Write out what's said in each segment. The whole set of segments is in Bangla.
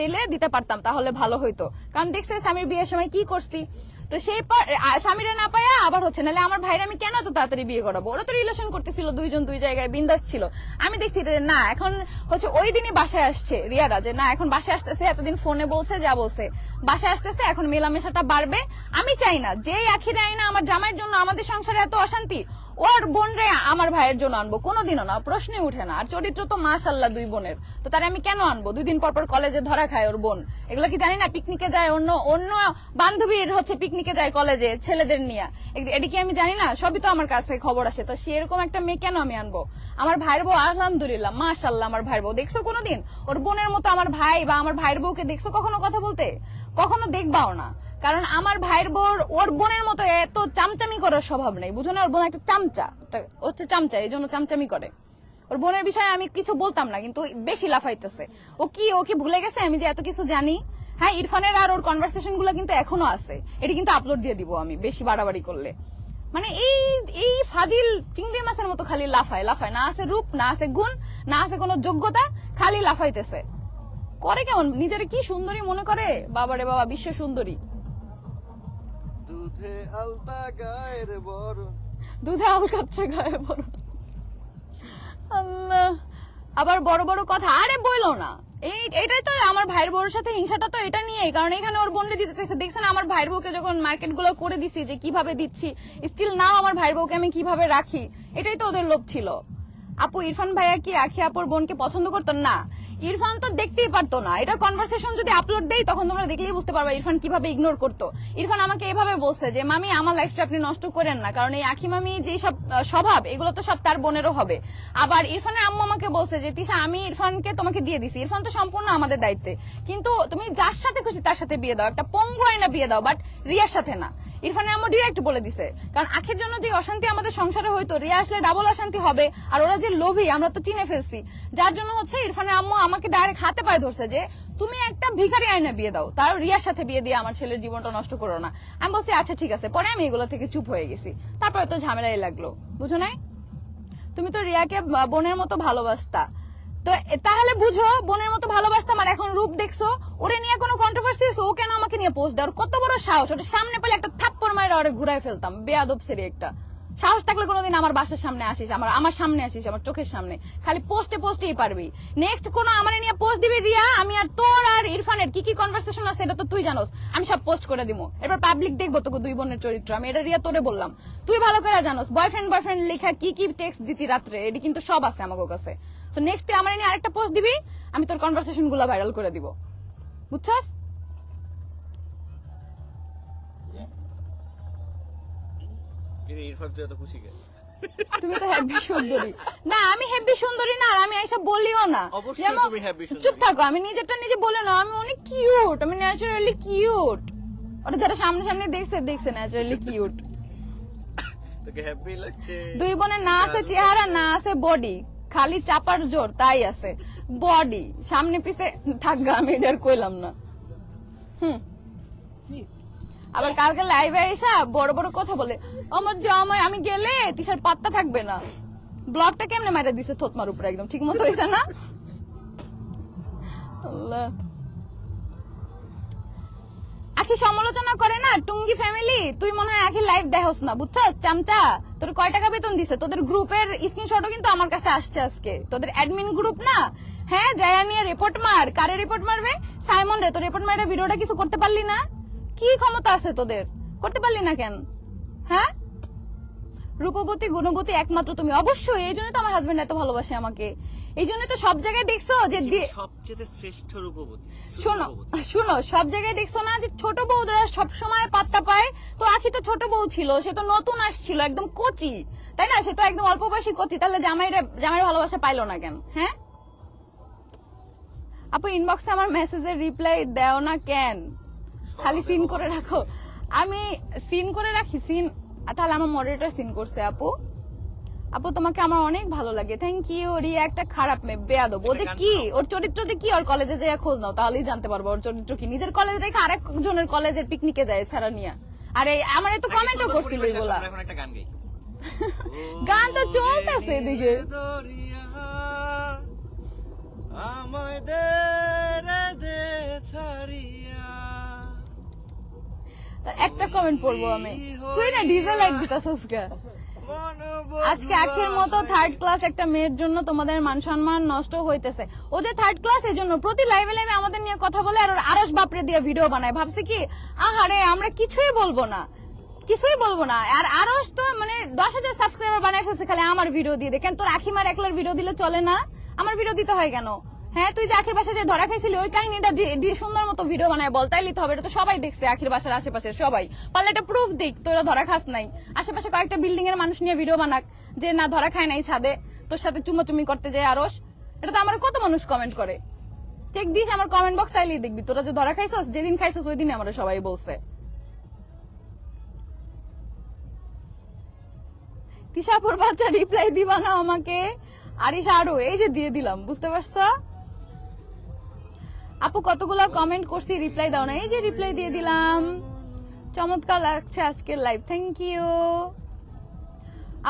দিলে দিতে পারতাম, তাহলে ভালো হইতো। কারণ দেখছে স্বামীর বিয়ের সময় কি করছি? তো সেই স্বামীরা না পায়া আবার হচ্ছে, নাহলে আমার ভাইরা আমি কেন তো তাড়াতাড়ি বিয়ে করাবো? ওরা তো রিলেশন করতেছিল, দুইজন দুই জায়গায়, বিন্দাস ছিল। আমি দেখছি না, এখন হচ্ছে ওই দিনই বাসায় আসছে রিয়ারা, যে, না, এখন বাসায় আসতেছে, এতদিন ফোনে বলছে, যা বলছে। বাসায় আসতেছে, এখন মেলামেশাটা বাড়বে। আমি চাই না, যেই আখি দেয় না, আমার জামাইয়ের জন্য আমাদের সংসারে এত অশান্তি ওর বোন রে আমার ভাইয়ের জন্য আনব, কোনোদিনও না, প্রশ্নই উঠে না। আর চরিত্র তো মাশাল্লাহ দুই বোনের। তো তারে আমি কেন আনব? দুই দিন পর পর কলেজে ধরা খায় ওর বোন। এগুলো কি জানি না, পিকনিকে যায় অন্য অন্য বান্ধবীর হচ্ছে পিকনিকে যায় কলেজে ছেলেদের নিয়ে। এটা কি আমি জানি না? সবই তো আমার কাছে খবর আসে। তো সেরকম একটা মেয়ে কেন আমি আনব? আমার ভাইয়ের বউ, আলহামদুলিল্লাহ মাশাল্লাহ আমার ভাইয়ের বউ। দেখছ কোনোদিন? ওর বোনের মতো আমার ভাই বা আমার ভাইয়ের বউকে দেখছ কখনো কথা বলতে? কখনো দেখবাও না। কারণ আমার ভাইয়ের বোর ওর বোনের মতো এত চামচামি করার স্বভাব নেই, বুঝো না? ওর বোন একটা চামচা। হচ্ছে চামচা, এই জন্য চামচামি করে। ওর বোনের বিষয়ে আমি কিছু বলতাম না, কিন্তু বেশি লাফাইতেছে। ও কি ও কি ভুলে গেছে? আমি যে এত কিছু জানি। হ্যাঁ ইরফানের আর ওর কনভারসেশনগুলো কিন্তু এখনও আছে। এটি কিন্তু আপলোড দিয়ে দিব আমি, বেশি বাড়াবাড়ি করলে। মানে এই এই ফাজিল চিংড়ি মাছের মতো খালি লাফায় লাফায়। না আছে রূপ, না আছে গুণ, না আছে কোনো যোগ্যতা, খালি লাফাইতেছে। করে কেমন? নিজের কি সুন্দরী মনে করে? বাবারে বাবা, বিশ্ব সুন্দরী। দুধে আলতা গায়ের বরণ। দুধে আলকাত্রে গায়ে বড় আল্লাহ, আবার বড় বড় কথা। আরে বইলো না। এই, এটাই তো আমার ভাইয়ের বউর সাথে হিংসাটা তো এটা নিয়ে কারণ এখানে ওর বোনরে দিতেছে দেখছেন আমার ভাইয়ের বউকে যখন মার্কেটগুলো করে দিছি যে কীভাবে দিচ্ছি স্টিল নাও আমার ভাইয়ের বউকে আমি কীভাবে রাখি, এটাই তো ওদের লোভ ছিল। আপু, ইরফান ভাইয়া কি আখি আপুর বোনকে পছন্দ করতো না। ইরফান তো দেখতেই পারতো না। এটা কনভারসেশন যদি আপলোড দেই, তখন তোমরা দেখলেই বুঝতে পারবে ইরফান কীভাবে ইগনোর করতো। ইরফান আমাকে এভাবে বলছে যে, মামি, আমার লাইফটা আপনি নষ্ট করেন না, কারণ এই আখি মামি যে সব স্বভাব, এগুলো তো সব তার বোনেরও হবে। আবার ইরফানের আম্মু আমাকে বলছে যে, তিশা, আমি ইরফানকে তোমাকে দিয়ে দিছি। ইরফান তো সম্পূর্ণ আমাদের দায়িত্বে। কিন্তু তুমি যার সাথে খুশি তার সাথে বিয়ে দাও। একটা পঙ্গু না বিয়ে দাও বাট রিয়ার সাথে না। ইরফানের আম্মু ডিরেক্ট বলে দিছে। কারণ আখের জন্য যে অশান্তি আমাদের সংসারে হইতো, রিয়া আসলে ডাবল অশান্তি হবে, আর ওরা যে লোভী, আমরা তো চিনে ফেলছি। যার জন্য হচ্ছে ইরফানের আম্মু আমাকে ডাইরেক্ট হাতে পায়ে ধরছে যে, তুমি একটা ভিখারি আয়না বিয়ে দাও, তার রিয়ার সাথে বিয়ে দিয়ে আমার ছেলের জীবনটা নষ্ট করো না। আমি বলছি আচ্ছা ঠিক আছে। পরে আমি এগুলো থেকে চুপ হয়ে গেছি। তারপরে তো ঝামেলাই লাগল। বুঝো নাই? তুমি তো রিয়াকে বোনের মতো ভালোবাসতা। তো তাহলে বুঝো, বোনের মতো ভালোবাসতাম আর এখন রূপ দেখছ। ওরে নিয়ে কোনো কন্ট্রোভার্সি ও কেন আমাকে নিয়ে পোস্ট দেয় ওর কত বড় সাহস। ওটা সামনে পেলে একটা থাপ্পড় মারে ওরে ঘুরাই ফেলতাম। বেয়াদব সেরি একটা। সাহস থাকলে কোনোদিন আমার বাসার সামনে আসিস, আমার আমার সামনে আসিস, আমার চোখের সামনে। খালি পোস্টে পোস্টেই পারবি। নেক্সট কোনো আমার নিয়ে পোস্ট দিবি রিয়া, আমি আর তোর আর ইরফানের কি কি কনভারসেশন আছে এটা তো তুই জানোস। আমি সব পোস্ট করে দিব। এরপর পাবলিক দেখব তোকে দুই বোনের চরিত্র। আমি এটা রিয়া তোরে বললাম। তুই ভালো করে জানোস বয়ফ্রেন্ড বয়ফ্রেন্ড লেখা কি কি টেক্সট দিতি রাত্রে, এটি কিন্তু সব আছে আমার কাছে। তো নেক্সট তুই আমার নিয়ে আরেকটা পোস্ট দিবি আমি তোর কনভারসেশনগুলো ভাইরাল করে দিব। বুঝছস? তুমি তো হেব্বি সুন্দরী। না আমি হেব্বি সুন্দরী না আর আমি এইসব বলিও না। চুপ থাকো আমি নিজেরটা নিজে বলে না আমি অনেক কিউট আমি ন্যাচারালি কিউট ওটা যারা সামনে সামনে দেখছে দেখছে ন্যাচারালি কিউট তোকে হ্যাপি লাগছে। দুই বোনের না আছে চেহারা না আছে বডি খালি চাপার জোর, তাই আছে। বডি সামনে পিছে থাকবে আমি এটা আর কইলাম না। হুম। আবার কালকে লাইভে এসা বড় বড় কথা বলে, আমার জামাই, আমি গেলে তিসার পাত্তা থাকবে না। ব্লগটা কেমনে মারা দিছে থোতমার উপরে একদম ঠিক মতো হয়েছে না? আল্লাহ। আখি সমালোচনা করে না? টুঙ্গি ফ্যামিলি তুই মনে হয় আখি লাইভ দেখোস না, বুঝছস? চামচা, তোর কয় টাকা বেতন দিছে? তোদের গ্রুপের স্ক্রিনশটও কিন্তু আমার কাছে আসছে আজকে। তোদের অ্যাডমিন গ্রুপ না? হ্যাঁ জায়া নিয়ে রিপোর্ট মার। কারে রিপোর্ট মারবে? সাইমন রে, তোর রিপোর্ট মারে ভিডিওটা কিছু করতে পারলি না? কি ক্ষমতা আছে তোদের? করতে পারলি না কেন? হ্যাঁ? রূপবতী গুণবতী একমাত্র তুমি। অবশ্যই এই জন্য তো আমার হাজবেন্ড এত ভালোবাসে আমাকে। এই জন্য তো সব জায়গায় দেখছ যে সবচেয়ে শ্রেষ্ঠ রূপবতী শোনো শোনো সব জায়গায় দেখছ না যে ছোট বউরা সব সময় পাত্তা পায়? তো আখি তো ছোট বউ ছিল সে তো নতুন আসছিল একদম কচি। তাই না? সে তো একদম অল্প বয়সী কচি তাহলে জামাইরা জামাইয়ের ভালোবাসা পাইলো না কেন? হ্যাঁ? আপু ইনবক্সে আমার মেসেজের রিপ্লাই দেও না কেন? খালি সিন করে রাখো। আমি সিন করে রাখি সিন তাহলে আমার মডারেটর সিন করছে আপু। আপু তোমাকে আমার অনেক ভালো লাগে। থ্যাংক ইউ রিয়া একটা খারাপ মেয়ে বেয়াদব। ও যে গান কি? ওর চরিত্র যে কি? ওর কলেজে যায় খোঁজ নাও তাহলেই জানতে পারব ওর চরিত্র কি। নিজের কলেজ রেখে আরেকজনের কলেজের পিকনিকে যায় ছাড়া নিয়ে। আরে আমার তো কমেন্টও করছিল এগুলা। গান তো চলতেছে এদিকে। আমায় দে রে দে একটা কমেন্ট পড়ব আমি। তুই না ডিজে লাইক দিতাছস আজকে। আখির মতো থার্ড ক্লাস একটা মেয়ের জন্য তোমাদের মান সম্মান নষ্ট হইতেছে। ওদের থার্ড ক্লাস এর জন্য প্রতি লাইভে লাইভে আমাদের নিয়ে কথা বলে আর আরস বাপরে দিয়ে ভিডিও বানায়। ভাবছে কি, আহারে, আমরা কিছুই বলব না। কিছুই বলব না। আর আরস তো মানে দশ হাজার সাবস্ক্রাইবার বানাই ফেলছে খালি আমার ভিডিও দিয়ে। দেখেন, তোর আখিমার একলার ভিডিও দিলে চলে না? আমার ভিডিও দিতে হয় কেন? হ্যাঁ তুই যে আখির বাসায় যে ধরা খাইছিলি, ওই কাহিনীটা দিয়ে সুন্দর মতো ভিডিও বানায় বল। তাইলে তো হবে, এটা তো সবাই দেখছে, আখির বাসার আশেপাশে সবাই। পারলে এটা প্রুফ দিক, তোরা ধরা খাস নাই। আশেপাশে কয়েকটা বিল্ডিং এর মানুষ নিয়ে ভিডিও বানাক, যে না, ধরা খায় নাই ছাদে, তোর সাথে চুমাচুমি করতে যায় আরস। এটা তো আমার কত মানুষ কমেন্ট করে। চেক দিস আমার কমেন্ট বক্স তাইলেই দেখবি। তোরা যে ধরা খাইছস, যেদিন খাইছস, ওই দিনে আমরা সবাই বলছে। তিশাপুর বাচ্চা রিপ্লাই দিবা না আমাকে। আরিস আরও, এই যে দিয়ে দিলাম, বুঝতে পারছ? আপু কতগুলো কমেন্ট করছি রিপ্লাই দাও না। এই যে রিপ্লাই দিয়ে দিলাম। চমৎকার লাগছে আজকের লাইভ থ্যাংক ইউ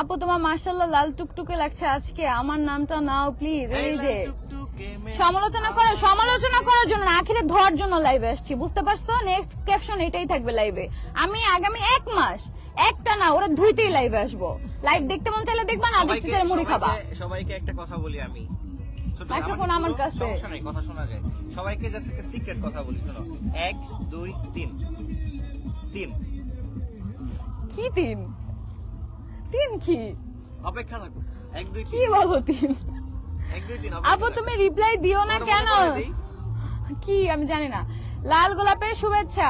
আপু তোমার মার্শাল্লাহ লাল টুকটুকে লাগছে আজকে। আমার নামটা নাও প্লিজ এই যে সমালোচনা করে সমালোচনা করার জন্য আখিরে ধোয়ার জন্য লাইভে আসছি বুঝতে পারছ? নেক্সট ক্যাপশন এটাই থাকবে লাইভে আমি আগামী এক মাস একটা না ওরা ধুইতেই লাইভে আসব। লাইভ দেখতে মন চাইলে দেখবা না দেখতে চাইলে মুড়ি খাবা। সবাইকে একটা কথা বলি আমি। মাইক্রোফোন আমার কাছে। সমস্যা নাই কথা শোনা যায়। সবাইকে জাস্ট একটা সিক্রেট কথা বলি শোনো। এক দুই তিন। তিন। কি তিন? তিন কি? অপেক্ষা থাকো। এক দুই কি বলো তিন? এক দুই তিন আপু তুমি রিপ্লাই দিও না কেন? কি আমি জানি না। লাল গোলাপের শুভেচ্ছা।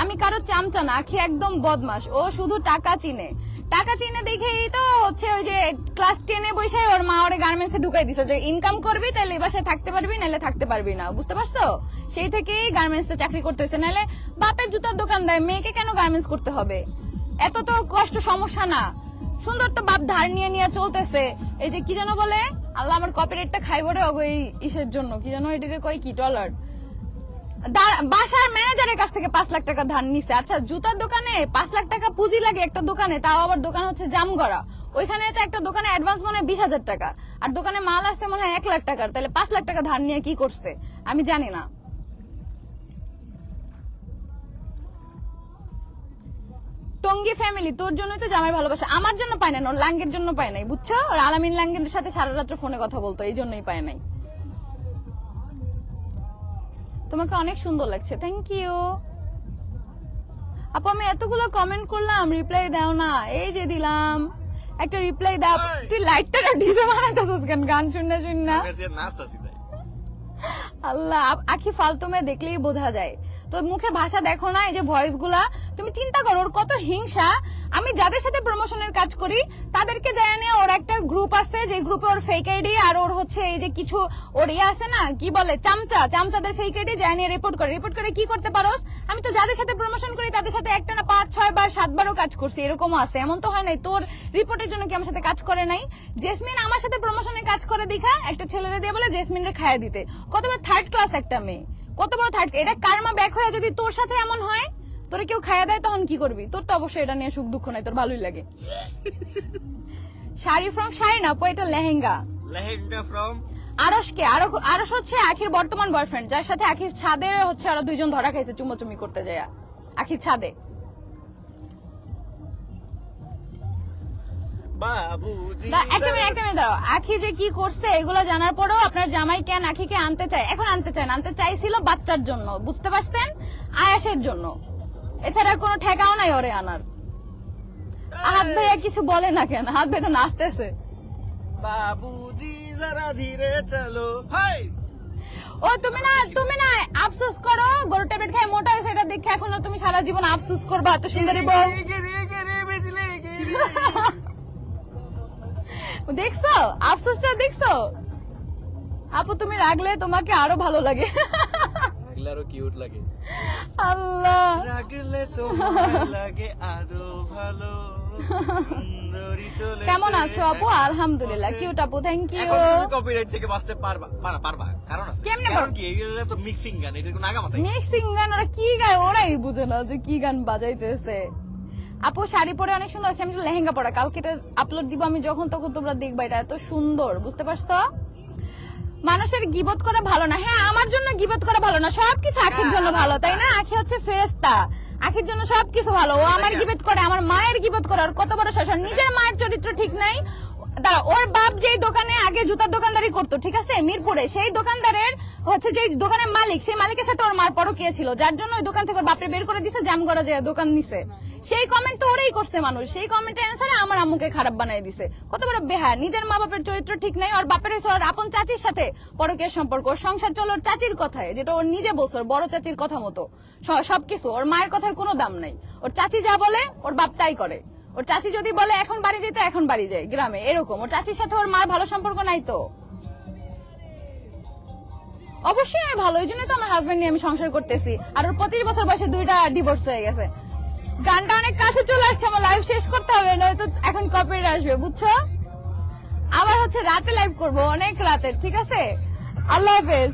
আমি কারও চামচা না আখি একদম বদমাস ও শুধু টাকা চিনে। টাকা চিনে দেখেই তো হচ্ছে ওই যে ক্লাস টেনে বসে ওর মা ওরে গার্মেন্টস এ ঢুকাই দিছে যে ইনকাম করবি তাহলে এই বাসায় থাকতে পারবি, নাহলে থাকতে পারবি না। বুঝতে পারছ? সেই থেকেই গার্মেন্টস চাকরি করতে হয়েছে। নাহলে বাপের জুতার দোকান দেয়, মেয়েকে কেন গার্মেন্টস করতে হবে? এত তো কষ্ট, সমস্যা না। সুন্দর তো বাপ ধার নিয়ে নিয়ে চলতেছে। এই যে কি যেন বলে, আল্লাহ আমার কপিরাইটটা খাইব রে ওগো এই ইসের জন্য। কি যেন এটাকে কয় কি ডলার দা- বাসার ম্যানেজারের কাছ থেকে পাঁচ লাখ টাকা ধার নিছে। আচ্ছা জুতার দোকানে পাঁচ লাখ টাকা পুঁজি লাগে একটা দোকানে, তাও আবার দোকান হচ্ছে জামগড়া। ওইখানে তো একটা দোকানে অ্যাডভান্স মনে হয় বিশ হাজার টাকা। আর দোকানে মাল আসছে মনে হয় এক লাখ টাকার। তাহলে পাঁচ লাখ টাকা ধার নিয়ে কি করছে? আমি জানি না। টঙ্গি ফ্যামিলি তোর জন্যই তো জামাই ভালোবাসা। আমার জন্য পায় না ওর লাঙ্গের জন্য পায় নাই, বুঝছ? ওর আলামিন লাঙ্গের সাথে সারা রাত্র ফোনে কথা বলতো, এই জন্যই পায় নাই। তোমাকে অনেক সুন্দর লাগছে। থ্যাংক ইউ আপু আমি এতগুলো কমেন্ট করলাম রিপ্লাই দাও না। এই যে দিলাম। একটা রিপ্লাই দাও। তুই লাইটটা ডিজে বানাইতেছিস কেন? গান শুননা শুননা। আল্লাহ আখি ফালতু মেয়ে দেখলেই বোঝা যায়। তোর মুখের ভাষা দেখো না, এই যে ভয়েসগুলা। তুমি চিন্তা করো, ওর কত হিংসা। আমি যাদের সাথে প্রমোশনের কাজ করি, তাদেরকে যায় নিয়ে ওর একটা গ্রুপ আছে, যে গ্রুপে ওর ফেক আইডি আর ওর হচ্ছে এই যে কিছু, ওর ইয়ে আছে না, কি বলে, চামচা, চামচাদের ফেক আইডি যায় নিয়ে রিপোর্ট করে। রিপোর্ট করে কি করতে পারোস? আমি তো যাদের সাথে প্রমোশন করি, তাদের সাথে একটা না পাঁচ, ছয় বার সাতবারও কাজ করছি, এরকমও আছে। এমন তো হয় নাই। তোর রিপোর্টের জন্য কি আমার সাথে কাজ করে নাই? জেসমিন আমার সাথে প্রমোশনে কাজ করে দেখা, একটা ছেলেরে দিয়ে বলে জেসমিনের খাইয়া দিতে। কতবার থার্ড ক্লাস একটা মেয়ে। কত বড় থার্ড এটা কারমা ব্যাক হয়ে যদি তোর সাথে এমন হয় তোরে কেউ খাইয়া দেয় তখন কি করবি? তোর তো অবশ্যই এটা নিয়ে সুখ দুঃখ নাই তোর ভালোই লাগে। শাড়ি ফ্রম শাড়ি না এটা লেহেঙ্গা। লেহেঙ্গা ফ্রম আরসকে আরও আরস হচ্ছে আখির বর্তমান বয়ফ্রেন্ড যার সাথে আখির ছাদে হচ্ছে আরও দুইজন ধরা খাইছে চুমোচুমি করতে যায় আখির ছাদে। দাঁড়াও। আখি যে কি করছে এগুলো জানার পরেও আপনার জামাই কেন আখিকে আনতে চায়? এখন আনতে চায় না আনতে চাইছিল বাচ্চার জন্য বুঝতে পারছেন? আয়াসের জন্য। এছাড়া কোনো ঠেকাও নাই ওরে আনার। হাত ভাইয়া কিছু বলে না কেন? হাত ভাই তো নাচতেছে। বাবুজি ধীরে চলো। হাই! ও তুমি না তুমি না আফসোস করো গরু ট্যাবলেট খাই মোটা হয়েছে এটা দেখে এখনও তুমি সারা জীবন আফসোস করবা এত সুন্দরী বউ গিরি গিরি বিজলি গিরি দেখছ? আফসোসটা দেখছ? আপু তুমি রাগলে তোমাকে আরও ভালো লাগে। এগুলো আরও কিউট লাগে। আল্লাহ। রাগলে তোমার লাগে আরও ভালো। কেমন আছো আপু? আলহামদুলিল্লাহ কিউট আপু থ্যাংক ইউ কপিরাইট থেকে বাঁচতে পারবা পারা পারবা। কারণ আছে। কেমনে কারণ কি? এগুলো তো মিক্সিং গান এটা কোনো আগা মাথায় মিক্সিং গান ওরা কি গায়? ওরাই বুঝে না যে কি গান বাজাইতেছে। আপু শাড়ি পরে অনেক সুন্দর আছে আমি লেহেঙ্গা পরা। কালকে এটা আপলোড দিব আমি যখন তখন তোমরা দেখবা এটা এত সুন্দর বুঝতে পারছ? মানুষের গিবত করা ভালো না। হ্যাঁ আমার জন্য গিবত করা ভালো না সবকিছু আখির হ্যাঁ, জন্য ভালো তাই না? আখি হচ্ছে ফেরেস্তা আখির জন্য সবকিছু ভালো ও আমার গিবত করে আমার মায়ের গিবত করে আর কত বড় শাসন। নিজের মায়ের চরিত্র ঠিক নাই। দাঁড়া ওর বাপ যেই দোকানে আগে জুতার দোকানদারি করতো ঠিক আছে? মিরপুরে সেই দোকানদারের হচ্ছে যে দোকানের মালিক সেই মালিকের সাথে ওর মার পরকিয়া ছিল যার জন্য ওই দোকান থেকে ওর বাপরে বের করে দিছে জাম করা যায় দোকান নিছে। সেই কমেন্ট তো ওরাই করছে মানুষ। সেই কমেন্টের অ্যান্সারে আমার আম্মুকে খারাপ বানাই দিছে। কত বড় বেহা নিজের মা বাপের চরিত্র ঠিক নাই, ওর বাপের ওর আপন চাচির সাথে পরকীয় সম্পর্ক। সংসার চলো চাচির কথায়, যেটা ওর নিজে বলছে বড় চাচির কথা মতো। সবকিছু, ওর মায়ের কথার কোনো দাম নাই। ওর চাচি যা বলে, ওর বাপ তাই করে। ওর চাচি যদি বলে, এখন বাড়ি যেতে, এখন বাড়ি যায় গ্রামে, এরকম। ওর চাচির সাথে ওর মার ভালো সম্পর্ক নাই তো? অবশ্যই আমি ভালো। এই জন্যই তো আমার হাজবেন্ড নিয়ে আমি সংসার করতেছি। আর ওর পঁচিশ বছর বয়সে দুইটা ডিভোর্স হয়ে গেছে। গানটা অনেক কাছে চলে আসছে, আমার লাইভ শেষ করতে হবে, নয়তো এখন কপির আসবে, বুঝছ? আবার হচ্ছে রাতে লাইভ করব, অনেক রাতে, ঠিক আছে? আল্লাহ হাফেজ।